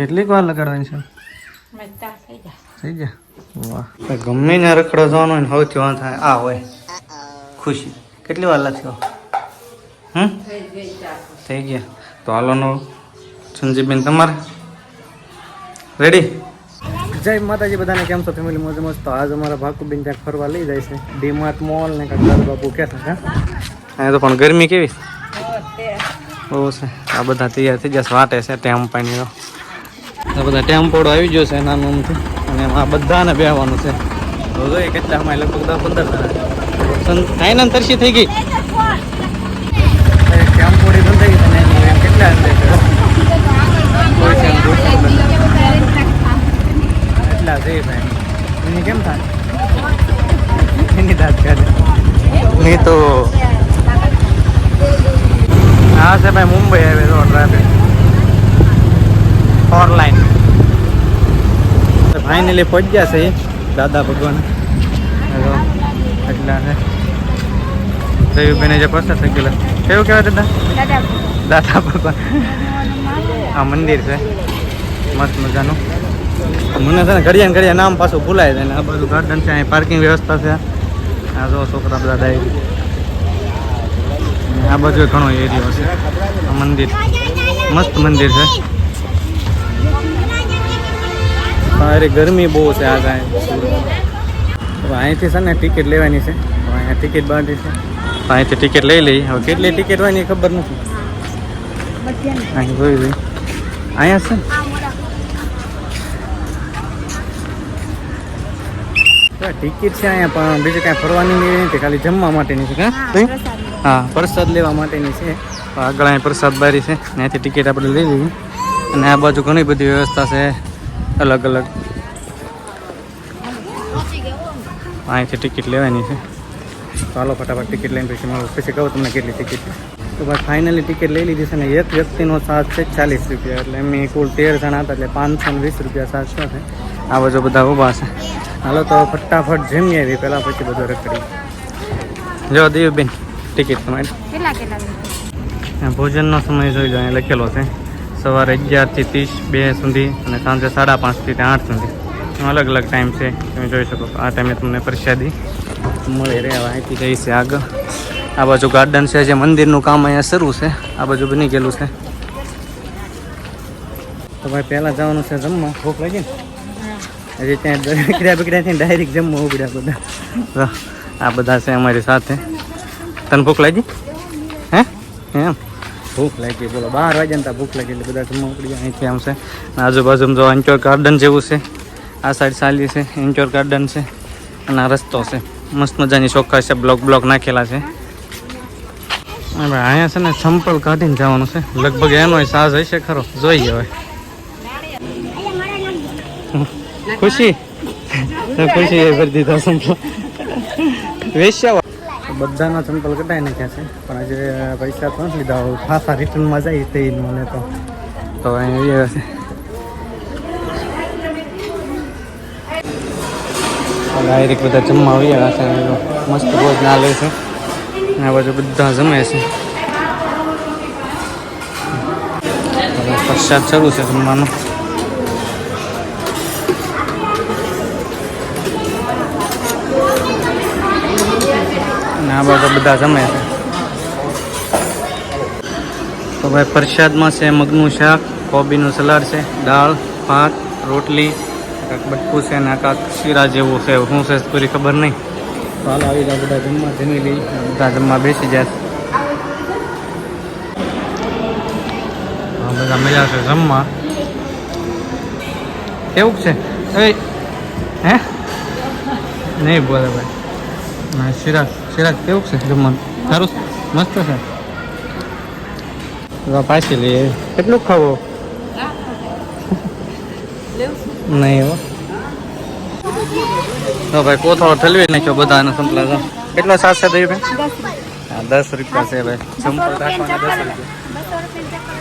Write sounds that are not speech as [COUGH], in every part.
કેટલીક વાર લગાડવાની છે? થઈ ગયા. વાહ. ગમે ને રખડો જવાનો હોય ને સૌથી વાંધો થાય આ હોય. ખુશી. કેટલી વાર લાગશે? હમ? થઈ ગયા. તો હાલો નો સંજીબેન તમારે? રેડી જય માતાજી બધાને કેમ છો? ફેમિલી મોજ મોજ. તો આજ અમારા ભાકુબેન ત્યાં ફરવા લઈ જાય છે. ડીમાર્ટ મોલ ને કાંઈક દાદા બાપુ હા? અહીંયા તો પણ ગરમી કેવી? બહુ છે. આ બધા તૈયાર થઈ જશે વાટે છે ટેમ્પાની આ બધા ટેમ્પોડો આવી ગયો છે નાનું અમથું અને એમાં આ બધાને બેહવાનું છે. કેટલા અમારે લગભગ દસ પંદર જણા ને તરસી થઈ ગઈ ટેમ્પોડી બંધ થઈ ગઈ અને એની કેટલા અંદર છે? કોઈ છે ને કોઈ છે ને બધા. એટલા છે ભાઈ એની કેમ થાય એની દાંત કાઢે નહીં તો હા છે ભાઈ મુંબઈ આવે તો ટ્રાફિક ફોર લાઈન ફાઇનલી પહોંચ્યા છે. દાદા ભગવાન. એટલા છે જયુબેને જે પસાર થઈ ગયેલા કેવું કહેવાય દાદા? દાદા ભગવાન. આ મંદિર છે. મસ્ત મજાનું. મને છે ને ઘડિયા ઘડિયા નામ પાછું ભૂલાય છે ને. આ બધું ગાર્ડન છે, અહીં પાર્કિંગ વ્યવસ્થા છે. આ જો છોકરા બધા ડાયરી આ બાજુ ઘણો એરિયો છે. આ મંદિર. મસ્ત મંદિર છે. અરે ગરમી બહુ છે આ કાંઈ હવે અહીંથી છે ને ટિકિટ લેવાની છે. અહીંયા ટિકિટ બાંધી છે. અહીંથી ટિકિટ લઈ લઈ હવે કેટલી ટિકિટ હોય ને ખબર નથી. અહીં જોઈ લઈ અહીંયા છે ને? ટિકિટ છે અહીંયા પણ બીજું કાંઈ ફરવાની નથી. ખાલી જમવા માટેની છે હા પ્રસાદ લેવા. માટેની છે. આગળ અહીં પ્રસાદ બારી છે. અહીંયાથી ટિકિટ આપણે લઈ લઈએ. અને આ બાજુ ઘણી બધી વ્યવસ્થા છે. અલગ અલગ. અહીંથી ટિકિટ લેવાની છે. ચાલો ફટાફટ ટિકિટ લઈને પછી મારું પછી કહું તમને કેટલી ટિકિટ તો ભાઈ ફાઇનલી ટિકિટ લઈ લીધી છે ને એક વ્યક્તિનો ચાર્જ છે ચાલીસ રૂપિયા. એટલે એમની કુલ તેર જણા હતા એટલે પાંચસો ને વીસ રૂપિયા ચાર્જ છે. આ બધો બધા ઊભા છે. હાલો તો ફટાફટ જમી આવી. પહેલાં પછી બધું રખડી જો દેવબેન ટિકિટ તમારી. ભોજનનો સમય જોઈ જાય અહીં લખેલો છે. સવારે અગિયારથી ત્રીસ બે સુધી અને સાંજે સાડા પાંચથી ત્યાં આઠ સુધી. અલગ અલગ ટાઈમ છે તમે જોઈ શકો આ ટાઈમે તમને પ્રસાદી મળી રહે અહીંથી જઈ છે આગળ. આ બાજુ ગાર્ડન છે જે મંદિરનું કામ અહીંયા શરૂ છે. આ બાજુ બની ગયેલું છે. તો ભાઈ પહેલાં જવાનું છે જમવા. ભૂખ લાગી ને? હજી ત્યાં બગડ્યા બગડ્યા છે ડાયરેક્ટ જમવા ઉગડ્યા બધા. આ બધા છે અમારી સાથે. તને ભૂખ લાગી? હે? એમ? ભૂખ લાગી. બોલો, બાર વાગ્યા ત્યાં ભૂખ લાગી એટલે બધા જમવા ઉપડી ગયા. અહીંથી આમ છે. જો એન્ચોર ગાર્ડન જેવું છે. આ સાઈડ સાલી છે. એન્ચોર ગાર્ડન છે. અને આ રસ્તો છે. મસ્ત મજાની ચોખ્ખા છે. બ્લોક બ્લોક નાખેલા છે. અહીંયા છે ને સંપલ કાઢીને જવાનું છે. લગભગ એનો સાજ હશે ખરો. જોઈએ હવે. ખુશી? ખુશી એ બધાના ચંપલ કટાઈ નાખ્યા છે. પણ આજે પૈસા તો નથી લીધા. ફાફા રિટર્નમાં જાય તે મને તો. તો અહીંયા છે. ડાયરેક્ટ બધા જમવા આવ્યા છે. મસ્ત ભોજ ના લે છે. આ બાજુ બધા જમે છે. પ્રસાદ શરૂ છે જમવાનું. અને આ બાજુ બધા જમે છે. તો ભાઈ પ્રસાદમાં છે મગનું શાક કોબીનું સલાડ છે દાળ ભાત રોટલી કાંક બટકું છે ને કાંક શીરા જેવું છે. શું છે પૂરી ખબર નહીં. હાલ આવી જાય બધા જમવા જમી લઈ બધા જમવા બેસી જાય બધા મળ્યા છે જમવા. કેવું છે? એ હે? નહીં બોલે ભાઈ. હા શિરાગ કેવું છે જમવાનું? સારું મસ્ત છે? પાછી લઈએ કેટલું ખાવો? નહીં હો. તો ભાઈ કોથળો ઠલવી નાખ્યો બધાને સંપલા તો. કેટલો સાત છે દઈ ભાઈ દસ રૂપિયા છે ભાઈ. સંપલ રાખવાના દસ રૂપિયા.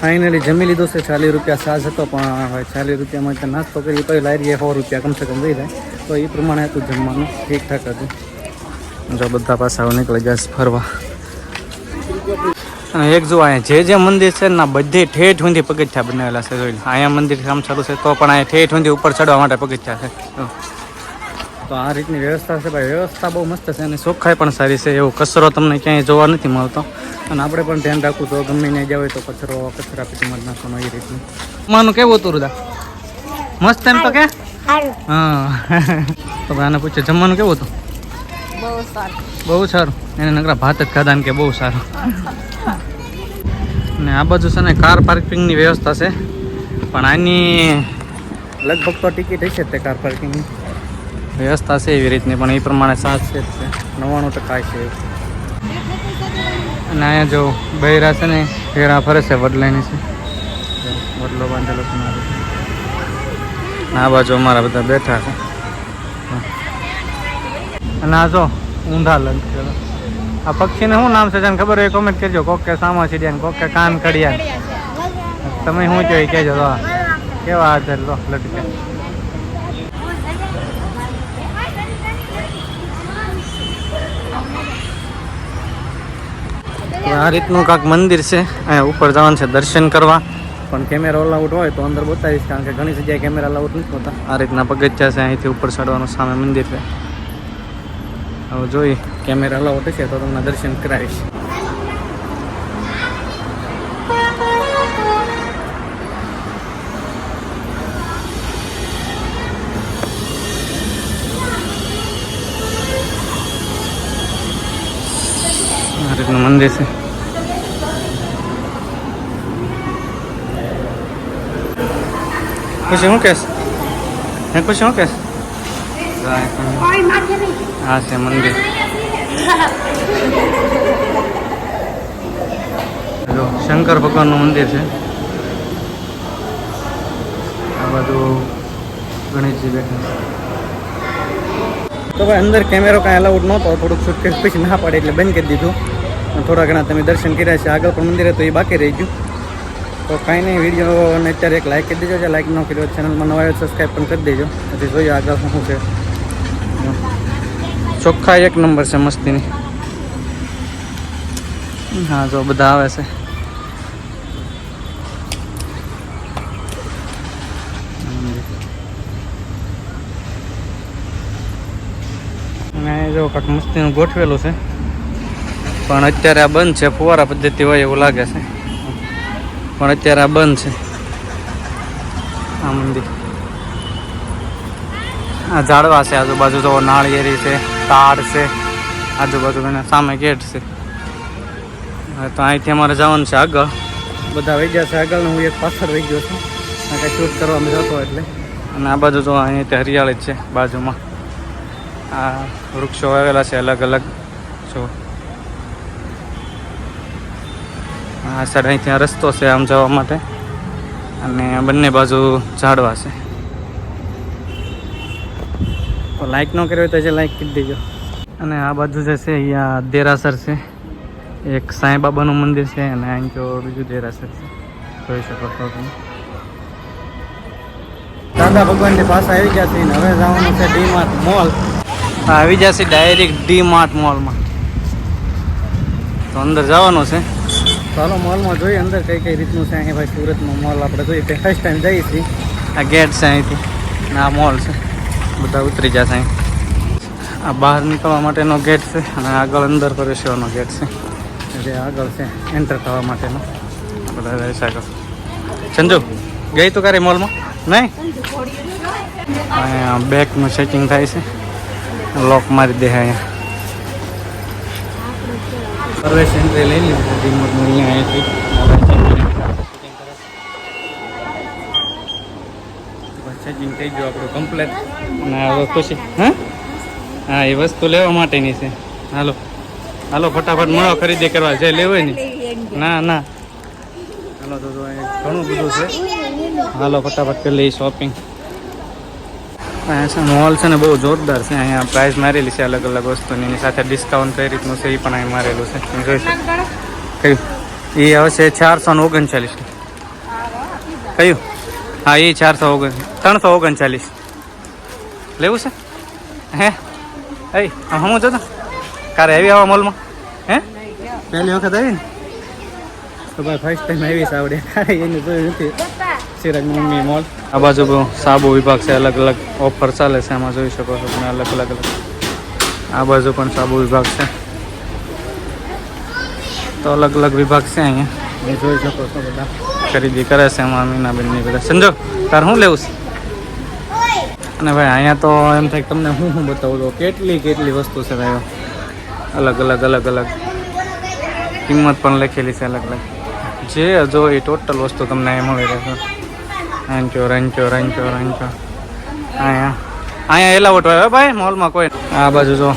ફાઇનલી જમી લીધું છે ચાલીસ રૂપિયા સાજ હતો, પણ હવે ચાલીસ રૂપિયામાં તો નાસ્તો કરી તો દઈએ સો રૂપિયા, કમસે કમ દઈ જાય તો એ પ્રમાણે હતું જમવાનું ઠીક ઠાક હતું. જો બધા પાછા નીકળી જશે ફરવા. એક જો અહીંયા જે જે મંદિર છે ને બધે ઠેઠ ઊંધી પગથિયા બનાવેલા છે, જોઈ અહીંયા મંદિર કામ ચાલુ છે, તો પણ અહીંયા ઠેઠ ઊંધી ઉપર ચડવા માટે પગથિયા છે. તો આ રીતની વ્યવસ્થા છે ભાઈ. વ્યવસ્થા બહુ મસ્ત છે અને ચોખ્ખાઈ પણ સારી છે. એવો કચરો તમને ક્યાંય જોવા નથી મળતો. અને આપણે પણ ધ્યાન રાખવું તો ગમે નહીં જાવ તો કચરો કચરા પેટીમાં જ નાખવાનો એ રીતનું. માનું કેવું હતું રૂદા? મસ્ત એમ તો કે? હા. [LAUGHS] તો ભાઈ આને પૂછ્યું જમવાનું કેવું હતું? બહુ સારું. એને નકરા ભાત જ ખાધા કે બહુ સારું. ને આ બાજુ છે ને કાર પાર્કિંગની વ્યવસ્થા છે. પણ આની લગભગ તો ટિકિટ હશે તે કાર પાર્કિંગની. વ્યવસ્થા છે એવી રીતની, પણ એ પ્રમાણે સાત છે. નવ્વાણું ટકા છે અને અહીંયા જો બૈરા છે ને, ઘેરા ફરે છે વડલાની છે. વડલો બાંધેલો છે આ બાજુ અમારા બધા બેઠા છે. અને આ જો ઊંધા લંચ આ પક્ષીને શું નામ છે તને ખબર હોય કોમેન્ટ કરજો. કોક કે સામા ચીડિયા કોક કે કાન કડિયા તમે શું કહો એ કહેજો, તો કેવા છે લો લટકે આ રીતનું કાંક મંદિર છે. અહીંયા ઉપર જવાનું છે દર્શન કરવા. પણ કેમેરા અલાઉટ હોય તો અંદર બતાવીશ કારણ કે ઘણી જગ્યાએ કેમેરા અલાઉટ નથી હોતા. આ રીતના પગથિયા છે અહીંથી ઉપર ચડવાનું સામે મંદિર છે. હવે જોઈ કેમેરા અલાઉટ હશે તો તમને દર્શન કરાવીશ. આ રીતનું મંદિર છે ખુશી શું કહેશ? હે ખુશી શું કહેશ? હા, છે, મંદિર. જો, શંકર ભગવાનનું મંદિર છે. આ બાજુ ગણેશજી બેઠા તો ભાઈ, અંદર કેમેરો કાંઈ અલાઉડ નહોતો, થોડુંક સુટકેસ પછી ના પાડે એટલે બંધ કરી દીધું. થોડા ઘણા તમે દર્શન કર્યા છે. આગળ પણ મંદિર તો એ બાકી રહી ગયું. તો કાંઈ નહીં વિડીયોને અત્યારે એક લાઈક કરી દેજો. જે લાઈક ન કર્યો ચેનલમાં નવા આવ્યો સબસ્ક્રાઈબ પણ કરી દેજો. પછી જોઈએ આગળ શું છે. ચોખ્ખા એક નંબર છે મસ્તીની. હા, જો બધા આવે છે. અને જો કાંક મસ્તીનું ગોઠવેલું છે. પણ અત્યારે આ બંધ છે, ફુવારા પદ્ધતિ હોય એવું લાગે છે. પણ અત્યારે આ બંધ છે. આ મંદિર. આ ઝાડવા છે આજુબાજુ તો નાળિયેરી છે તાડ છે આજુબાજુ એના સામે ગેટ છે. તો અહીંથી અમારે જવાનું છે આગળ. બધા વહી ગયા છે આગળ હું એક પાછળ વહી ગયો છું. કાંઈ શૂટ કરવામાં જતો એટલે. અને આ બાજુ તો અહીંયા હરિયાળી જ છે બાજુમાં. આ વૃક્ષો આવેલા છે અલગ અલગ જો આ સાઈડ અહીંથી ત્યાં રસ્તો છે આમ જવા માટે. અને બંને બાજુ ઝાડવા છે. તો લાઈક ન કર્યો તો જે લાઇક કરી દેજો. અને આ બાજુ જે છે, અહીંયા દેરાસર છે. એક સાંઈ બાબાનું મંદિર છે અને અહીં તો બીજું દેરાસર છે. જોઈ શકો છો તમે. દાદા ભગવાનની પાસે આવી ગયા છે હવે જવાનું છે ડી માર્ટ મોલ આવી જશે ડાયરેક્ટ ડી માર્ટ મોલમાં. તો અંદર જવાનું છે. ચાલો મોલમાં જોઈએ અંદર કઈ કઈ રીતનું છે. અહીં ભાઈ સુરતમાં મોલ આપણે જોઈએ. કે ફર્સ્ટ ટાઈમ જઈએ છીએ. આ ગેટ છે અહીંથી. આ મોલ છે. બધા ઉતરી જશે અહીં. આ બહાર નીકળવા માટેનો ગેટ છે અને આગળ અંદર પ્રવેશવાનો ગેટ છે. એટલે આગળ છે એન્ટર થવા માટેનો. બધા રહેશે આગળ. સંજુ ગઈ તું ક્યારે મોલમાં? નહીં? અહીંયા બેકનું ચેકિંગ થાય છે. લોક મારી દે અહીંયા. પ્રવેશ એન્ટ્રી લઈ લીધું રિમોટ મળી અહીંયાથી ચાર્જિંગ થઈ ગયું આપણું કમ્પ્લેટ અને હવે ખુશી. હા? હા એ વસ્તુ લેવા માટેની છે. હાલો. હાલો ફટાફટ મળો ખરીદી કરવા. જે લેવું હોય ને. ના ના. હાલો તો ઘણું બધું છે. હાલો ફટાફટ કરી લઈએ શોપિંગ અહીંયા છે. મોલ છે ને બહુ જોરદાર છે. અહીંયા પ્રાઇસ મારેલી છે અલગ અલગ વસ્તુની. એની સાથે ડિસ્કાઉન્ટ કઈ રીતનું છે એ પણ અહીં મારેલું છે. તમે જોઈ શકો. કયું? એ આવશે ચારસો ને ઓગણચાલીસ. કયું? હા એ ચારસો ઓગણ ત્રણસો ઓગણચાલીસ. લેવું છે? હે? એ હું જોતો? કારે આવી આવા મોલમાં હે? પહેલી વખત આવી ને? તો ભાઈ ફર્સ્ટ ટાઈમ આવી છે આવડે એની જોઈ નથી. ચિરાગ મમ્મી મોલ આ બાજુ સાબુ વિભાગ છે અલગ અલગ ઓફર ચાલે છે એમાં જોઈ શકો છો તમે અલગ અલગ અલગ. આ બાજુ પણ સાબુ વિભાગ છે. તો અલગ અલગ વિભાગ છે અહીંયા. જોઈ શકો છો બધા. ખરીદી કરે છે એમાં મીનાબેનની બધા સંજો તાર શું લેવું છે? અને ભાઈ અહીંયા તો એમ થાય કે તમને હું શું બતાવું તો કેટલી કેટલી વસ્તુ છે ભાઈ અલગ અલગ અલગ અલગ. કિંમત પણ લખેલી છે અલગ અલગ. જે જો એ ટોટલ વસ્તુ તમને મળી રહેશે. રંચો રંચો રંચો રંચો અહીંયા અહીંયા એલા હોય આવ્યો ભાઈ મોલમાં કોઈ આ બાજુ જો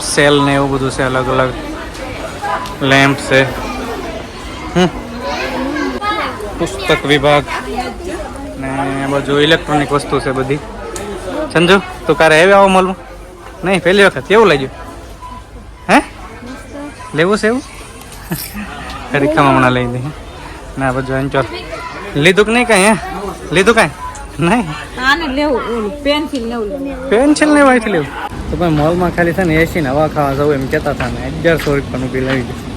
સેલ ને એવું બધું છે અલગ અલગ લેમ્પ છે. પુસ્તક વિભાગ ને આ બાજુ ઇલેક્ટ્રોનિક વસ્તુ છે બધી. સંજુ, તું કારે આવ્યા આવો મોલમાં નહીં, પહેલી વખત. કેવું લાગ્યું? હે? લેવું છે એવું? [LAUGHS] ખરીખામાં હમણાં લઈ દે. ના બધું અંચોર લીધું કે નહીં કાંઈ હે? લીધું કાંઈ? નહીં? આને લેવું ઓલું પેન્સિલ લેવું પેન્સિલ લેવું. તો ભાઈ મોલમાં ખાલી છે ને એસી ને હવા ખાવા જવું એમ કહેતા હતા ને અગિયારસો રૂપિયાનું બિલ આવી ગયું.